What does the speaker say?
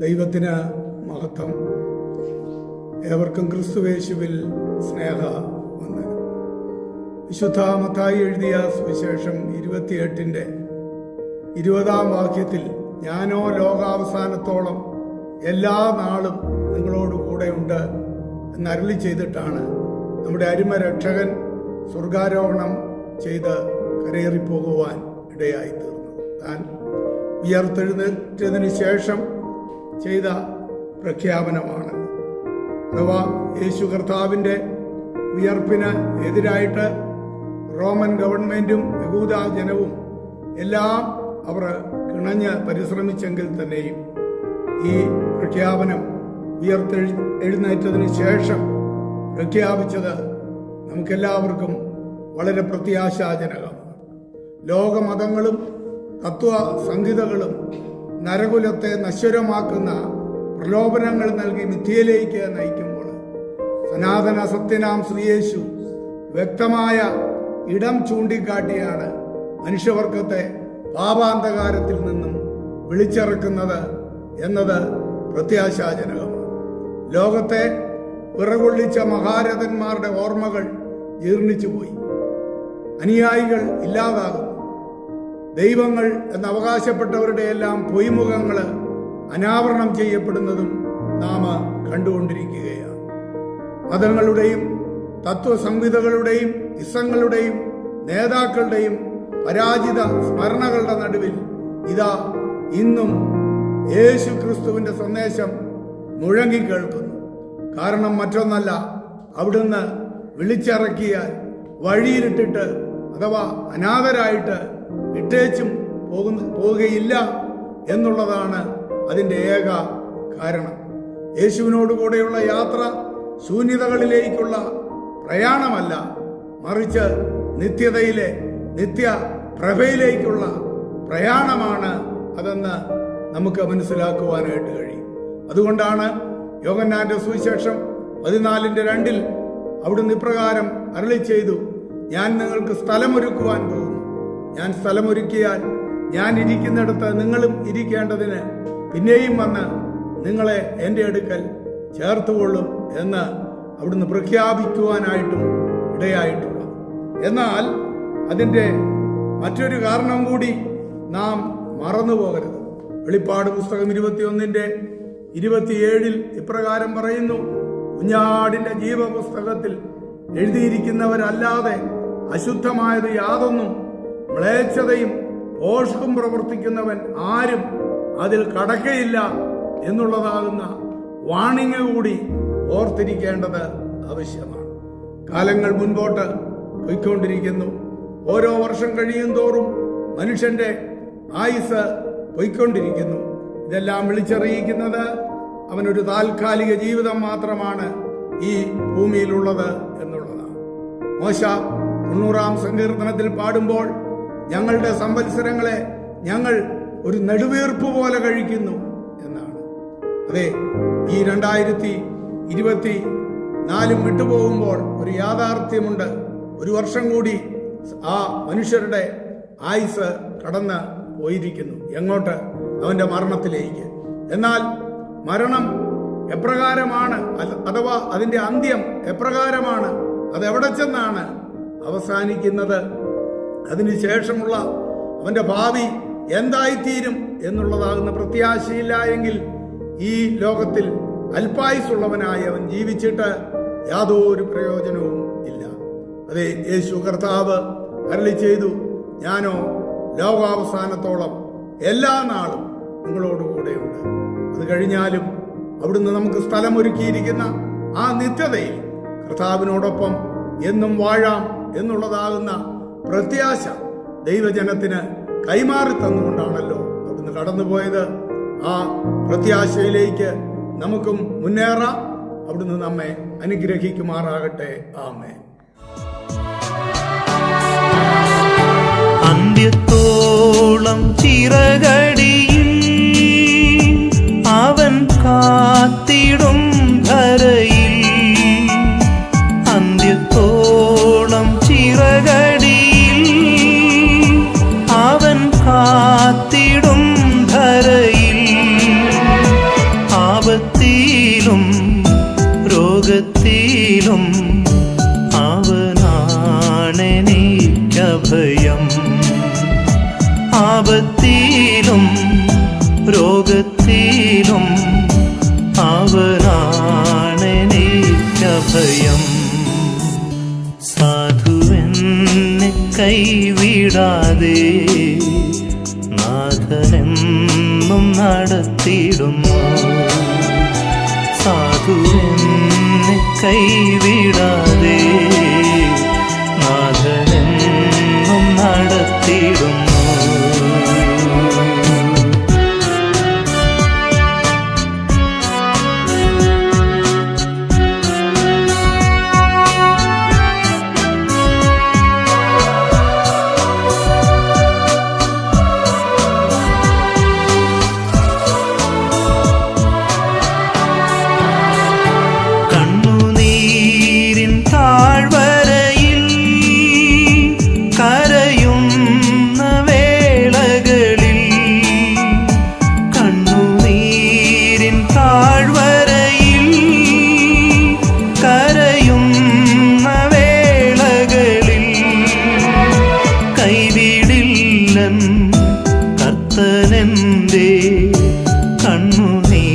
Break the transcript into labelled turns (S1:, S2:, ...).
S1: ദൈവത്തിന് മഹത്വം. ഏവർക്കും ക്രിസ്തുവേശുവിൽ സ്നേഹ വന്ന് വിശുദ്ധ മത്തായി എഴുതിയ സുവിശേഷം ഇരുപത്തിയെട്ടിന്റെ ഇരുപതാം വാക്യത്തിൽ ഞാനോ ലോകാവസാനത്തോളം എല്ലാ നാളും നിങ്ങളോട് കൂടെ ഉണ്ട് എന്ന് അരുളി ചെയ്തിട്ടാണ് നമ്മുടെ അരുമ രക്ഷകൻ സ്വർഗാരോഹണം ചെയ്ത് കരയേറിപ്പോകുവാൻ ഇടയായി തീർന്നു താൻ ഉയർത്തെഴുന്നേറ്റതിന് ശേഷം ചെയ്ത പ്രഖ്യാപനമാണ്. അഥവാ യേശു കർത്താവിന്റെ ഉയർപ്പിന് എതിരായിട്ട് റോമൻ ഗവൺമെന്റും യഹൂദ ജനവും എല്ലാം അവർ കിണഞ്ഞ് പരിശ്രമിച്ചെങ്കിൽ തന്നെയും ഈ പ്രഖ്യാപനം ഉയർത്തെഴു എഴുന്നേറ്റതിന് ശേഷം പ്രഖ്യാപിച്ചത് നമുക്കെല്ലാവർക്കും വളരെ പ്രത്യാശാജനകമാണ്. ലോകമതങ്ങളും തത്വ സംഹിതകളും നരകുലത്തെ നശ്വരമാക്കുന്ന പ്രലോഭനങ്ങൾ നൽകി മിഥ്യയിലേക്ക് നയിക്കുമ്പോൾ സനാതന സത്യനാം ശ്രീയേശു വ്യക്തമായ ഇടം ചൂണ്ടിക്കാട്ടിയാണ് മനുഷ്യവർഗത്തെ പാപാന്ധകാരത്തിൽ നിന്നും വിളിച്ചിറക്കുന്നത് എന്നത് പ്രത്യാശാജനകമാണ്. ലോകത്തെ വിറകൊള്ളിച്ച മഹാരഥന്മാരുടെ ഓർമ്മകൾ ജീർണിച്ചുപോയി. അനുയായികൾ ഇല്ലാതാകുന്നു. ദൈവങ്ങൾ എന്ന് അവകാശപ്പെട്ടവരുടെ എല്ലാം പൊയ്മുഖങ്ങൾ അനാവരണം ചെയ്യപ്പെടുന്നതും നാം കണ്ടുകൊണ്ടിരിക്കുകയാണ്. മതങ്ങളുടെയും തത്വസംഹിതകളുടെയും ഇസങ്ങളുടെയും നേതാക്കളുടെയും പരാജിത സ്മരണകളുടെ നടുവിൽ ഇതാ ഇന്നും യേശു ക്രിസ്തുവിന്റെ സന്ദേശം മുഴങ്ങി കേൾക്കുന്നു കാരണം മറ്റൊന്നല്ല അവിടുന്ന് വിളിച്ചിറക്കിയാൽ വഴിയിലിട്ടിട്ട് അഥവാ അനാഥരായിട്ട് ഇട്ടേച്ചും പോകുന്ന പോവുകയില്ല എന്നുള്ളതാണ് അതിന്റെ ഏക കാരണം. യേശുവിനോട് കൂടെയുള്ള യാത്ര ശൂന്യതകളിലേക്കുള്ള പ്രയാണമല്ല മറിച്ച് നിത്യതയിലെ നിത്യ പ്രഭയിലേക്കുള്ള പ്രയാണമാണ് അതെന്ന് നമുക്ക് മനസ്സിലാക്കുവാനായിട്ട് കഴിയും. അതുകൊണ്ടാണ് യോഗന്നാന്റെ സുവിശേഷം പതിനാലിന്റെ രണ്ടിൽ അവിടുന്ന് ഇപ്രകാരം അരളി ചെയ്തു ഞാൻ നിങ്ങൾക്ക് സ്ഥലമൊരുക്കുവാൻ പോകുന്നു. ഞാൻ സ്ഥലമൊരുക്കിയാൽ ഞാൻ ഇരിക്കുന്നിടത്ത് നിങ്ങളും ഇരിക്കേണ്ടതിന് പിന്നെയും വന്ന് നിങ്ങളെ എന്റെ അടുക്കൽ ചേർത്തുകൊള്ളും എന്ന് അവിടുന്ന് പ്രഖ്യാപിക്കുവാനായിട്ടും ഇടയായിട്ടുള്ളത് എന്നാൽ അതിന്റെ മറ്റൊരു കാരണം കൂടി നാം മറന്നു പോകരുത്. വെളിപ്പാട് പുസ്തകം ഇരുപത്തിയൊന്നിന്റെ ഇരുപത്തിയേഴിൽ ഇപ്രകാരം പറയുന്നു കുഞ്ഞാടിന്റെ ജീവപുസ്തകത്തിൽ എഴുതിയിരിക്കുന്നവരല്ലാതെ അശുദ്ധമായത് യാതൊന്നും മ്ലേച്ഛതയും പോഷകം പ്രവർത്തിക്കുന്നവൻ ആരും അതിൽ കടക്കയില്ല എന്നുള്ളതാകുന്ന വാണിംഗ് കൂടി ഓർത്തിരിക്കേണ്ടത് ആവശ്യമാണ്. കാലങ്ങൾ മുൻപോട്ട് പോയിക്കൊണ്ടിരിക്കുന്നു. ഓരോ വർഷം കഴിയും തോറും മനുഷ്യന്റെ ആയുസ് പോയിക്കൊണ്ടിരിക്കുന്നു. ഇതെല്ലാം വിളിച്ചറിയിക്കുന്നത് അവനൊരു താൽക്കാലിക ജീവിതം മാത്രമാണ് ഈ ഭൂമിയിലുള്ളത് എന്നുള്ളതാണ്. മോശ തൊണ്ണൂറാം സങ്കീർത്തനത്തിൽ പാടുമ്പോൾ ഞങ്ങളുടെ സംവത്സരങ്ങളെ ഞങ്ങൾ ഒരു നെടുവീർപ്പ് പോലെ കഴിക്കുന്നു എന്നാണ്. അതെ ഈ രണ്ടായിരത്തി ഇരുപത്തി നാലും വിട്ടുപോകുമ്പോൾ ഒരു യാഥാർത്ഥ്യമുണ്ട്. ഒരു വർഷം കൂടി ആ മനുഷ്യരുടെ ആയുസ് കടന്ന് പോയിരിക്കുന്നു. എങ്ങോട്ട്? അവന്റെ മരണത്തിലേക്ക്. എന്നാൽ മരണം എപ്രകാരമാണ്? അഥവാ അതിന്റെ അന്ത്യം എപ്രകാരമാണ്? അത് എവിടെ ചെന്നാണ് അവസാനിക്കുന്നത്? അതിനുശേഷമുള്ള അവന്റെ ഭാവി എന്തായിത്തീരും എന്നുള്ളതാകുന്ന പ്രത്യാശയില്ല എങ്കിൽ ഈ ലോകത്തിൽ അല്പായുസുള്ളവനായി അവൻ ജീവിച്ചിട്ട് യാതൊരു പ്രയോജനവും ഇല്ല. അതെ യേശു കർത്താവ് അരളി ചെയ്തു ഞാനോ ലോകാവസാനത്തോളം എല്ലാ നാളും നിങ്ങളോട് കൂടെയുണ്ട്. അത് കഴിഞ്ഞാലും അവിടുന്ന് നമുക്ക് സ്ഥലമൊരുക്കിയിരിക്കുന്ന ആ നിത്യതയിൽ കർത്താവിനോടൊപ്പം എന്നും വാഴാം എന്നുള്ളതാകുന്ന പ്രത്യാശ ദൈവജനത്തിന് കൈമാറി തന്നുകൊണ്ടാണല്ലോ അവിടുന്ന് കടന്നുപോയത്. ആ പ്രത്യാശയിലേക്ക് നമുക്കും മുന്നേറാം. അവിടുന്ന് നമ്മെ അനുഗ്രഹിക്കുമാറാകട്ടെ. ആമേ
S2: അന്ത്യത്തോളം ചിറകടിയിൽ അവനാണെനിക്കഭയം ആപത്തിയിലും രോഗത്തിലും അവനാണെനിക്കഭയം സാധുവെന്നെ കൈവിടാതെ നാഥനെന്നും നടത്തിയിടുന്നു സാധുവെന്നെ കൈവിടാതെ കൈവിടില്ലൻ കർത്തനെന്തേ? കണ്ണുനീരെല്ലാം